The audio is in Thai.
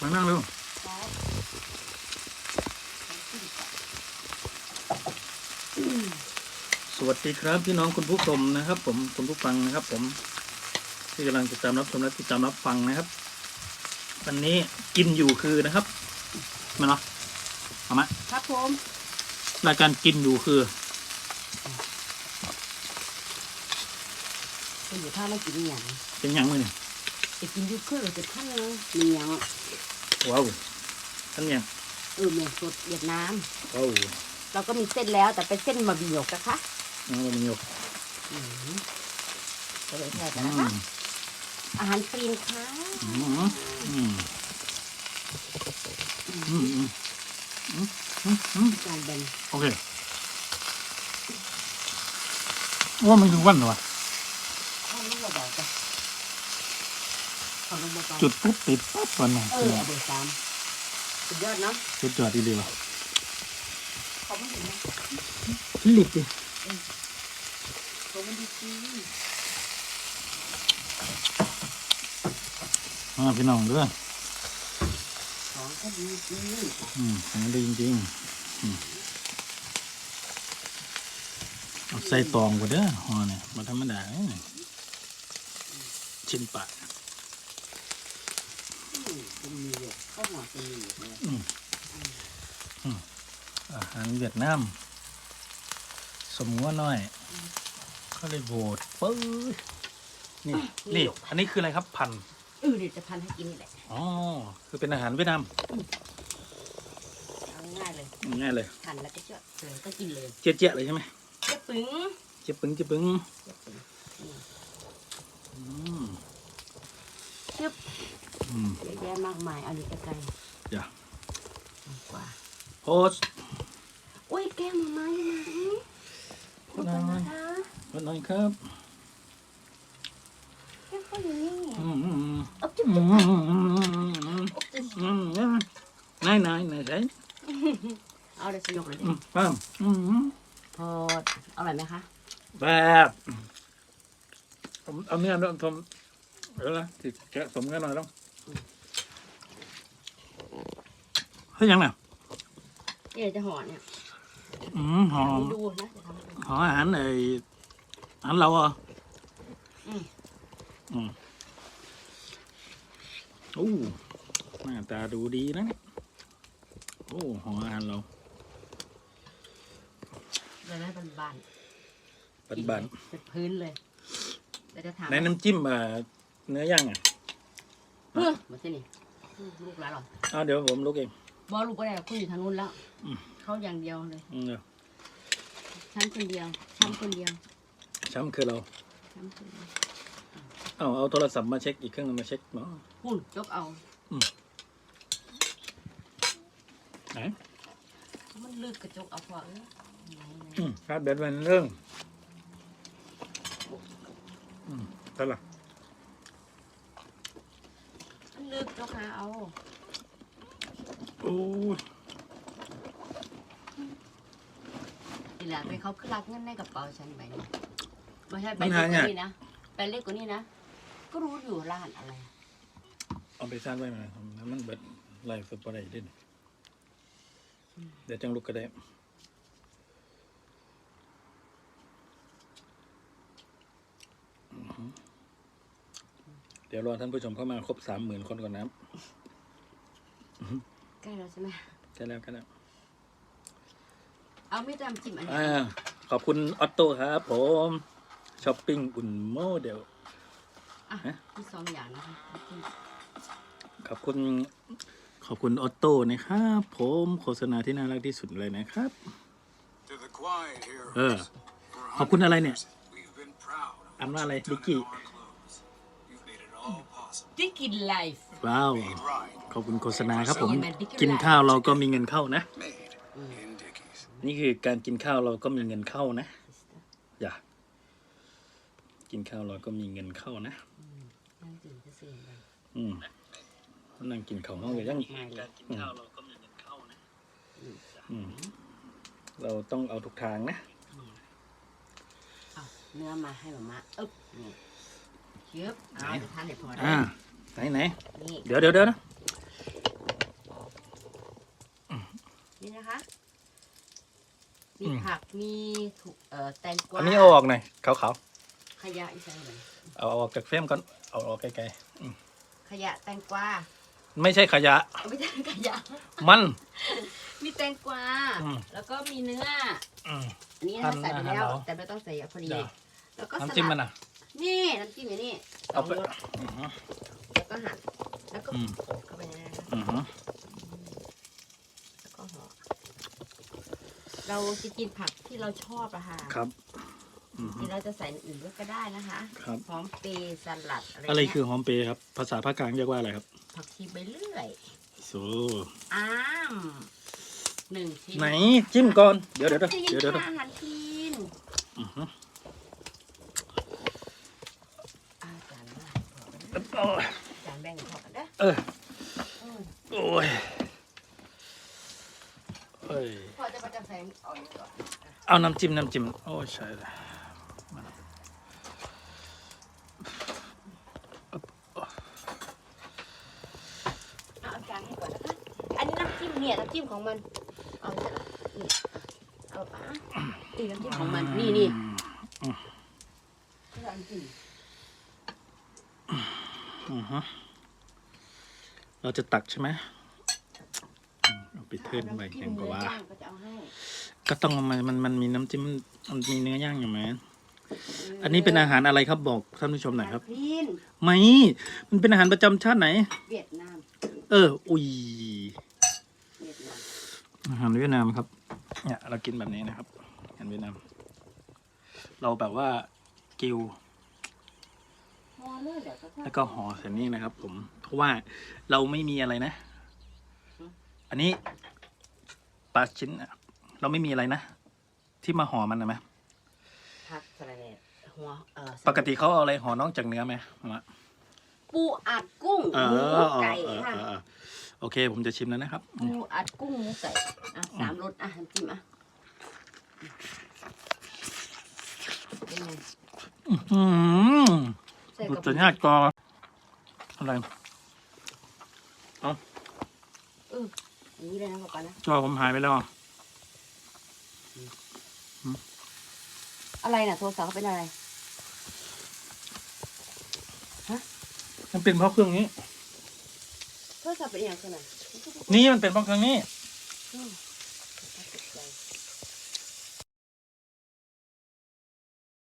มานั่งเร็วได้สวัสดีครับพี่น้องคุณผู้ชมนะครับ ผมคุณผู้ฟังนะครับ ผมที่กำลังติดตามรับชมและติดตามรับฟังนะครับ วันนี้กินอยู่คือนะครับมาเนาะเอามาครับผมรายการกินอยู่คือเป็นอยู่ท่าไม่กินอหย่างเป็นหยังมือเนี่ย จะกินอยูคือจะท่านนึงมีอย่างว้าวท่านยังเออเมียสดเวียดนามว้าวเราก็มีเส้นแล้วแต่เป็นเส้นมาบิโยกนะคะน้องมีอยู่อืมก็เลยแทนกันอืนะคะมอาหารคลีนค่ะอืมอืมอืมอืมอืมอืมอืมการแบ่งโอเคว่ามันคือวันเหรอวะข้าวลูกเบาๆจ้ะ ข้าวลูกเบาๆจุดปุ๊บติดปั๊บวันน่ะเออเอาเบอร์สามสุดยอดเนาะจุดจอดดีดีวะเขาไม่เห็นนะหลิบดิเขาไม่ดีจริงอ่าพี่น้องเด้อของก็ดีจริงอืมของดีจริงๆอืมเอาใส่ตองกว่าเด้อห่อเนี่ยมาธรรมดาเนี่ยชิมปากอืม เป็นมีอยู่ข้าวหัวเป็นมีอยู่เลยอาหารเวียดนามสมงัวน้อยเขาเลยโบดปื้ดนี่นี่อันนี้คืออะไรครับพันเออเดี๋ยวจะพันให้กินนี่แหละอ๋อคือเป็นอาหารเวียดนามเอาง่ายเลยง่ายเลยหั่นแล้วก็เจาะเลยก็กินเลยเจี๊ยเจี๊ยเลยใช่ไหมเจ๊ปึ๋งเจี๊ยปึ้งเจี๊ยปึ้งเจ๊ปึ๋งอืมชึบ อืมเยอะแยะมากมายเอาอยู่ใกล้อย่าๆกว่าโพสต์อุ้ยแก้มมาไหมนะโพสต์หน่อยคะโพสต์หน่อยครับ แก้มเขาอยู่นี่อืมอืมอืมอ๊บจุ๊บอืจุ๊บมอืมอืมอืมอืมอืมนายนายนายใช่เอาเลยสยกเลยดิอืมป้ามอืมอืมพอดอร่อยไหมคะแบบผมเอาเนื้อด้วยผมเดี๋ยวนะติดแกะสมกันหน่อยต้องเฮ้ยยังไงนี่เดี๋ยวจะห่อเนี่ยอืมหอมดูนะจะทำให้ดูหออาหารไอ้อาหารเราอะอืมอืมโอ้หน้าตาดูดีนะเนี่ยโอ้หออาหารเราเลยนะบานบานๆบานเป็นพื้นเลยเดี๋ยวจะถามๆในน้ำจิ้มอะเนื้อย่างอะเฮ้ยมาสินี่ลูกหลานหรอ เอาเดี๋ยวผมลุกเอง บอลูกก็ได้คุณอยู่ทางนู้นแล้วอืมเขาอย่างเดียวเลยอืมเดี๋ยวฉันคนเดียวฉันคนเดียวช้ำคือเรา ฉันคนเดียวเอาเอาโทรศัพท์มาเช็คอีกเครื่องหนึงมาเช็คเนาะหุ่นยกเอาไหนมันลึกกระจกเอาพอเอ้ยไหนอืมครับเบ็ดเป็นเรื่องอืมเท่าไหร่ๆมันลึกยกหาเอาโอ้ย นี่แหละไปเขาขึ้นรักเงินในกระเป๋าฉันไปนี่ไม่ใช่ไปเล็กกว่านี้นะไปเล็กกว่านี้นะ ก็รู้อยู่ร้านอะไร เอาไปซ่านไว้มาแล้วมันเบ็ดไล่สดไปได้ดิเดี๋ยวจังลุกก็ได้อือหือเดี๋ยวรอท่านผู้ชมเข้ามาครบสามหมื่นคนก่อนนะครับ ใกล้แล้วใช่ไหมใช่แล้วใช่แล้วเอาไม่ตามจิ้มอันนี้อ่าขอบคุณออตโต้ครับผมช้อปปิ้งอุ่นโมเดลอะฮะมีสองอย่างนะคะขอบคุณ ขอบคุณออตโต้นะครับผมโฆษณาที่น่ารักที่สุดเลยนะครับ To the quiet heroes. Uh, For ขอบคุณอะไรเนี่ย hundreds, We've been proud of อ่าน what ว่าอะไร you've ดิก done กี้ in our clothes. You've made it all possible. ที่กินไลฟ์ว้าว Made right. ขอบคุณโฆษณาครับผมแมนดิกกี้กินข้าวเราก็มีเงินเข้านะ Made in Dickies. นี่คือการกินข้าวเราก็มีเงินเข้านะ อย่า กินข้าวเราก็มีเงินเข้านะนั่งตื่นจะเสียงไปอืมนั่งกินข้าวห้องเลยยังไม่เลยการกินข้าวเราก็มีเงินเข้านะอืมเราต้องเอาทุกทางนะเอาเนื้อมาให้หมามาอึ๊บนี่เย็บเอาจะทานเด็ดพอได้อ่าไหนไหน นี่ เดี๋ยวเดี๋ยวเดี๋ยวนะ นี่นะคะ มีผักมีถูกเอ่อแตงกวาอันนี้เอาออกหน่อยขาวขยะอีกใส่หน่อยๆเอาออกจากเฟรมก่อนเอาออกไกลขยะแตงกวาๆไม่ใช่ขยะ เอาไม่ใช่ขยะ มัน มีแตงกวา อืม แล้วก็มีเนื้อ อืม อันนี้เราใส่ไปแล้วอาหารเราแต่ไม่ต้องใส่เยอะพอดี จ้ะ แล้วก็น้ำจิ้มมันสลัดอะ นี่น้ำจิ้มอยู่นี่สอเอางไปรสอือฮึแล้วก็หั่นแล้วก็อืมเข้าไปในนั้นนะคะอือฮึแล้วก็ห่อ เราจะกินผักที่เราชอบอะค่ะครับ อือฮึที่เราจะใส่อื่นด้วยก็ได้นะคะครับ หอมเปรย์สลัดอะไรอะไรเงี้ยคือหอมเปรย์ครับ ภาษาภาคกลางเรียกว่าอะไรครับผักชีใบเลื่อยสูอ้ามหนึ่งชิ้นไหนจิ้มก่อน เดี๋ยวเดี๋ยวจะเดี๋ยวเดี๋ยวอาหารทีนอือฮึอาจารย์ว่าโอ้ยอาจารย์แบ่งกันพอกันเด้อเอออืมโอ้ยเอ้ย พอจะประจำ ใส่เอาอย่างนี้ก่อนเอาน้ำจิ้มน้ำจิ้มโอ้ยใช่เลยเอาอาจารย์ให้ก่อนนะคะ อันนี้น้ำจิ้มเนี่ยน้ำจิ้มของมัน เอาเสร็จละนี่เอาปะนี่น้ำจิ้มของมัน นี่นี่น้ำจิ้มอือฮึเราจะตักใช่ไหมอืมเอาไปเทิร์นไปยังกว่าน้ำจิ้มเนื้อย่างก็จะเอาให้ ก็ต้องเอามามันมันมีน้ำจิ้มมันมีเนื้อย่างอยู่ไหมอันนี้เป็นอาหารอะไรครับบอกท่านผู้ชมหน่อยครับคลีนไม่ มันเป็นอาหารประจำชาติไหน เวียดนามเออ อุ้ย เวียดนามอาหารเวียดนามครับ เนี่ยเรากินแบบนี้นะครับอาหารเวียดนาม เราแบบว่ากิว พอเลยเดี๋ยวจะทอดแล้วก็ห่อเสร็จนี้นะครับ ผม เพราะว่าเราไม่มีอะไรนะ อันนี้ปลาชิ้นอะ เราไม่มีอะไรนะ ที่มาห่อมันนะไหมผักสะระแหน่หัวเอ่อปกติเขาเอาอะไรห่อนอกจากเนื้อไหมมะปูอัดกุ้งเอหมูอไก่เออค่ะเออเออโอเค ผมจะชิมแล้วนะครับหมูอัดกุ้งหมูไก่อะสามรสอะน้ำจิ้มอะเป็นไงอืมใส่ดูกับจะยากกออะไรอย่างนี้เลยนะก่อนนะจอผมหายไปแล้วอะ ไรน่ะโทรศัพท์เขาเป็นอะไรมันเป็นเพราะเครื่องนี้ โทรศัพท์เป็นอย่างไรขนาดนี่มันเป็นเพราะเครื่องนี้ อืม